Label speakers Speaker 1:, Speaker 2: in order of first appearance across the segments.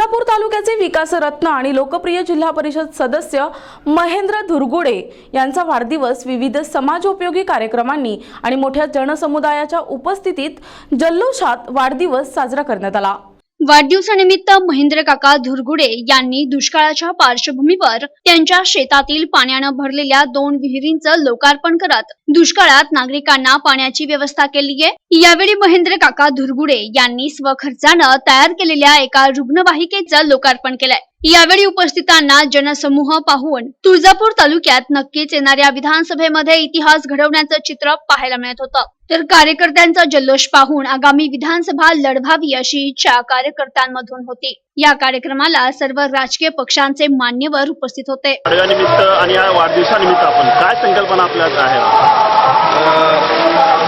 Speaker 1: तुळजापूर तालुक्याचे विकासरत्न आणि लोकप्रिय जिल्हा परिषद सदस्य महेंद्र धुरगुडे यांचा वाढदिवस विविध समाजोपयोगी कार्यक्रमांनी आणि मोठ्या जनसमुदायाच्या उपस्थितीत जल्लोषात वाढदिवस साजरा करण्यात आला.
Speaker 2: वाढदिवसानिमित्त महेंद्र काका धुरगुडे यांनी दुष्काळाच्या पार्श्वभूमीवर त्यांच्या शेतातील पाण्यानं भरलेल्या दोन विहिरींचं लोकार्पण करत दुष्काळात नागरिकांना पाण्याची व्यवस्था केली आहे. यावेळी महेंद्र काका धुरगुडे यांनी स्वखर्चानं तयार केलेल्या एका रुग्णवाहिकेचं लोकार्पण केलंय. यावेळी उपस्थितांना जनसमूह पाहून तुळजापूर तालुक्यात नक्कीच येणाऱ्या विधानसभेमध्ये इतिहास घडवण्याचं चित्र पाहायला मिळत होतं. तर कार्यकर्त्यांचा जल्लोष पाहून आगामी विधानसभा लढवावी अशी इच्छा कार्यकर्त्यांमधून होती. या कार्यक्रमाला सर्व राजकीय पक्षांचे मान्यवर उपस्थित होते.
Speaker 3: वाढदिवसानिमित्त आणि या वाढदिवसानिमित्त आपण काय संकल्पना आहे?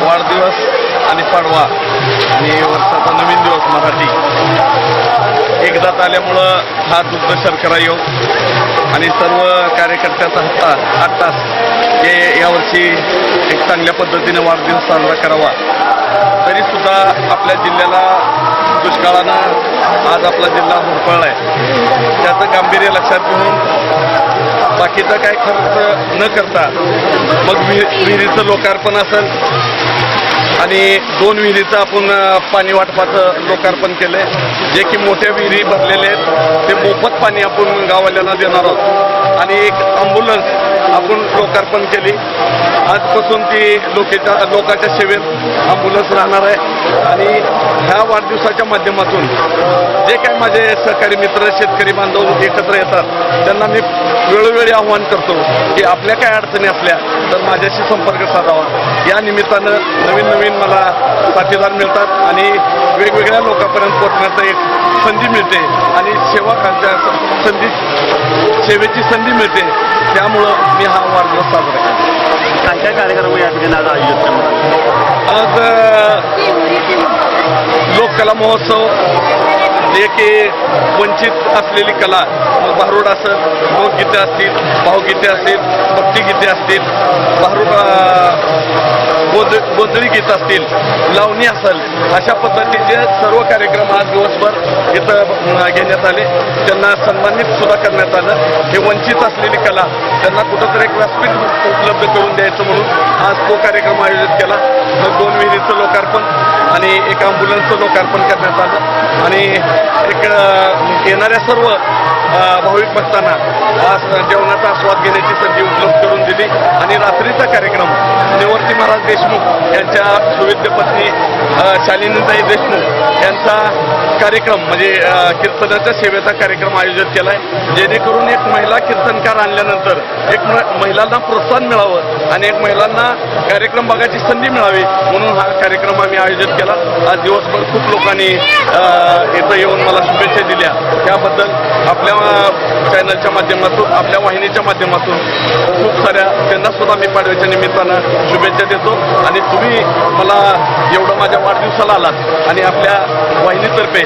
Speaker 4: वाढदिवस आणि पाडवा. आणि वर्षाचा नवीन दिवस मराठी. एकदाच आल्यामुळं हा दुग्ध शर्करा योग आणि सर्व कार्यकर्त्याचा हत्ता आठ तास हे यावर्षी एक चांगल्या पद्धतीने वाढदिवस साजरा करावा. तरीसुद्धा आपल्या जिल्ह्याला दुष्काळानं आज आपला जिल्हा होरपळला आहे त्याचं गांभीर्य लक्षात घेऊन बाकीचा काय खर्च न करता मग विहिरीचं लोकार्पण असेल आणि दोन विहिरीचं आपण पाणी वाटपाचं लोकार्पण केलं आहे जे की मोठ्या विहिरी भरलेले आहेत ते मोफत पाणी आपण गाववाल्यांना देणार आहोत. आणि एक अँब्युलन्स आपण लोकार्पण केली. आजपासून ती लोकेच्या लोकांच्या सेवेत अँब्युलन्स राहणार आहे. आणि ह्या वाढदिवसाच्या माध्यमातून जे काय माझे सहकारी मित्र शेतकरी बांधव एकत्र येतात त्यांना मी वेळोवेळी आव्हान करतो की आपल्या काय अडचणी असल्या तर माझ्याशी संपर्क साधावा. या निमित्तानं नवीन नवीन मला साथीदार मिळतात आणि वेगवेगळ्या लोकांपर्यंत पोहोचण्याचा एक संधी मिळते आणि सेवा संधी सेवेची संधी मिळते. त्यामुळं मी हा वाढदिवस साजरा करतो.
Speaker 3: काय काय कार्यक्रम या ठिकाणी आज आयोजित
Speaker 4: आज लोककला महोत्सव जे की वंचित असलेली कला. भारूड असेल लोकगीते असतील भावगीते असतील भक्तिगीते असतील भारूड गोंध गोंधळी गीत असतील लावणी असेल अशा पद्धतीचे सर्व कार्यक्रम आज दिवसभर इथं घेण्यात आले. त्यांना सन्मानित सुद्धा करण्यात आलं. हे वंचित असलेली कला त्यांना कुठंतरी एक व्यासपीठ उपलब्ध करून द्यायचं म्हणून आज तो कार्यक्रम आयोजित केला. मग दोन विहिरीचं लोकार्पण आणि एक अँब्युलन्सचं लोकार्पण करण्यात आलं. आणि एक येणाऱ्या सर्व भाविक भक्तांना आज जेवणाचा आस्वाद घेण्याची संधी उपलब्ध करून दिली. आणि रात्रीचा कार्यक्रम निवर्ती महाराज देशमुख यांच्या सुविद्य पत्नी शालिनीताई देशमुख यांचा कार्यक्रम म्हणजे कीर्तनाच्या सेवेचा कार्यक्रम आयोजित केला आहे जेणेकरून एक महिला कीर्तनकार आणल्यानंतर एक म- महिलांना प्रोत्साहन मिळावं आणि एक महिलांना कार्यक्रम बघायची संधी मिळावी म्हणून हा कार्यक्रम आम्ही आयोजित केला. आज दिवसभर खूप लोकांनी इथं येऊन मला शुभेच्छा दिल्या. त्याबद्दल आपल्या चॅनलच्या माध्यमातून आपल्या वाहिनीच्या माध्यमातून खूप साऱ्या त्यांना सुद्धा मी पाडव्याच्या निमित्तानं शुभेच्छा देतो. आणि तुम्ही मला एवढं माझ्या वाढदिवसाला आलात आणि आपल्या वाहिनीतर्फे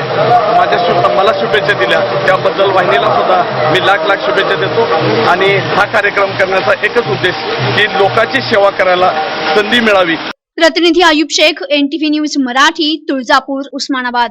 Speaker 4: माझ्या शु मला शुभेच्छा दिल्या त्याबद्दल वाहिनीला सुद्धा मी लाख लाख शुभेच्छा देतो. आणि हा कार्यक्रम करण्याचा एकच उद्देश की लोकांची सेवा करायला संधी मिळावी.
Speaker 2: प्रतिनिधी आयुब शेख एनटीव्ही न्यूज मराठी तुळजापूर उस्मानाबाद.